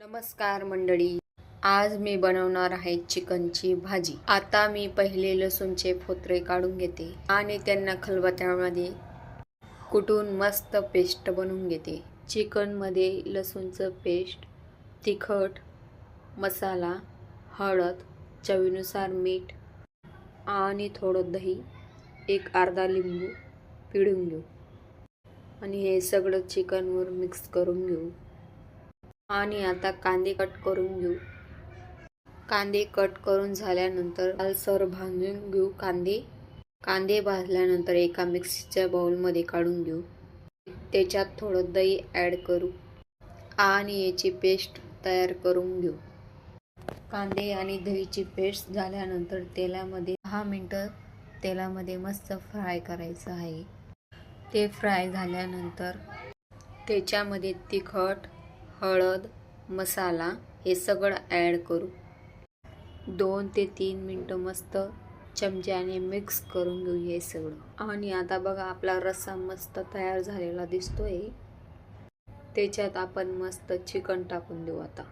नमस्कार मंडळी. आज मी बनवणार आहे चिकनची भाजी. आता मी पहिले लसूणचे फोत्रे काढून घेते आणि त्यांना खलबत्यामध्ये कुटून मस्त पेस्ट बनवून घेते. चिकनमध्ये लसूणचं पेस्ट तिखट मसाला हळद चवीनुसार मीठ आणि थोडं दही एक अर्धा लिंबू पिळून घेऊ. आणि हे सगळं चिकनवर मिक्स करून घेऊ. आणि आता कांदे कट करून घेऊ. कांदे कट करून झाल्यानंतर लालसर भाजून घेऊ कांदे. कांदे भाजल्यानंतर एका मिक्सीच्या बाउलमध्ये काढून घेऊ. त्याच्यात थोडं दही ॲड करू आणि याची पेस्ट तयार करून घेऊ. कांदे आणि दहीची पेस्ट झाल्यानंतर तेलामध्ये दहा मिनटं तेलामध्ये मस्त फ्राय करायचं आहे. ते फ्राय झाल्यानंतर त्याच्यामध्ये तिखट हळद मसाला हे सगळं ॲड करू. दोन ते तीन मिनटं मस्त चमच्याने मिक्स करून घेऊ हे सगळं. आणि आता बघा आपला रस्सा मस्त तयार झालेला दिसतोय. त्याच्यात आपण मस्त चिकन टाकून देऊ आता.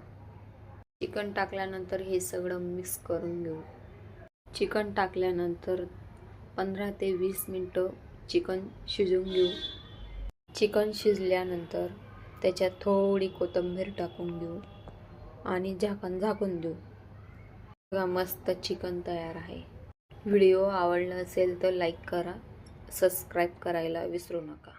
चिकन टाकल्यानंतर हे सगळं मिक्स करून घेऊ. चिकन टाकल्यानंतर पंधरा ते वीस मिनटं चिकन शिजवून घेऊ. चिकन शिजल्यानंतर त्याच्यात थोडी कोथिंबीर टाकून देऊ आणि झाकण झाकून देऊ. बघा मस्त चिकन तयार आहे. व्हिडिओ आवडला असेल तर लाईक करा सबस्क्राईब करायला विसरू नका.